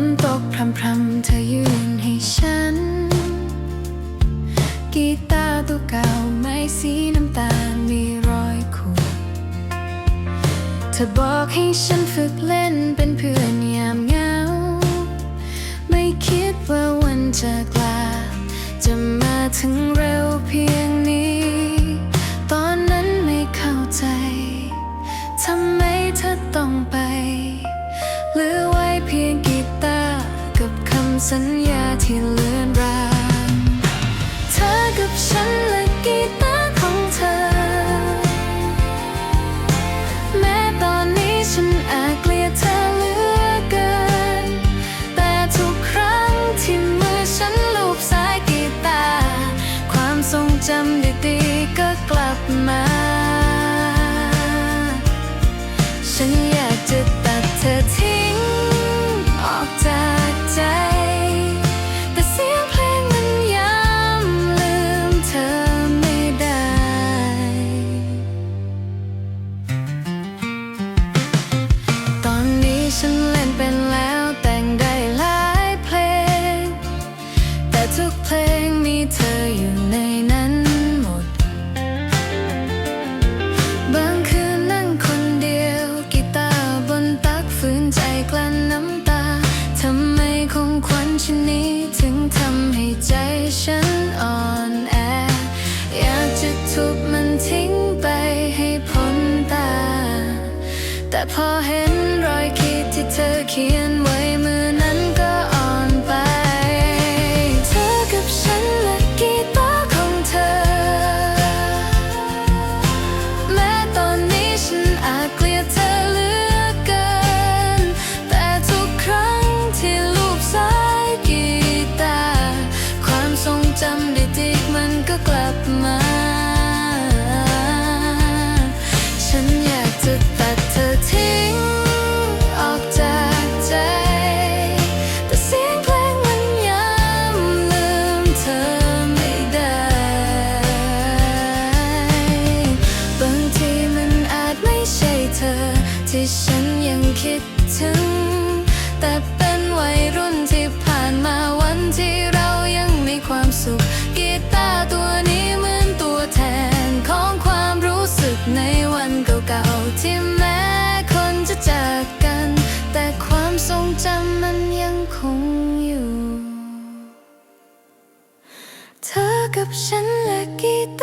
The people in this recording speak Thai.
นตกพรำพรำเธอยืนให้ฉัน กีตาร์ตัวเก่าไม้สีน้ำตาลมีรอยขูดเธอบอกให้ฉันฝึกเล่นเป็นเพื่อน สัญญาที่เหลือ เธออยู่ในนั้นหมด บางคืนนั่งคนเดียวกีตาร์บนตักฝืนใจกลั้นน้ำตา ทำไมคงควันชนนี้ ถึงทำให้ใจฉันอ่อนแอ อยากจะทุบมันทิ้งไปให้พ้นตา แต่พอเห็นรอยขีดที่เธอเขียนไว้มือ กลับมา ฉันอยากจะตัดเธอทิ้งออกจากใจ แต่เสียงเพลงมันย้ำลืมเธอไม่ได้ บางทีมันอาจไม่ใช่เธอ ที่ฉันยังคิด รงจำมันยังคงอยู่ เธอกับฉันและกีต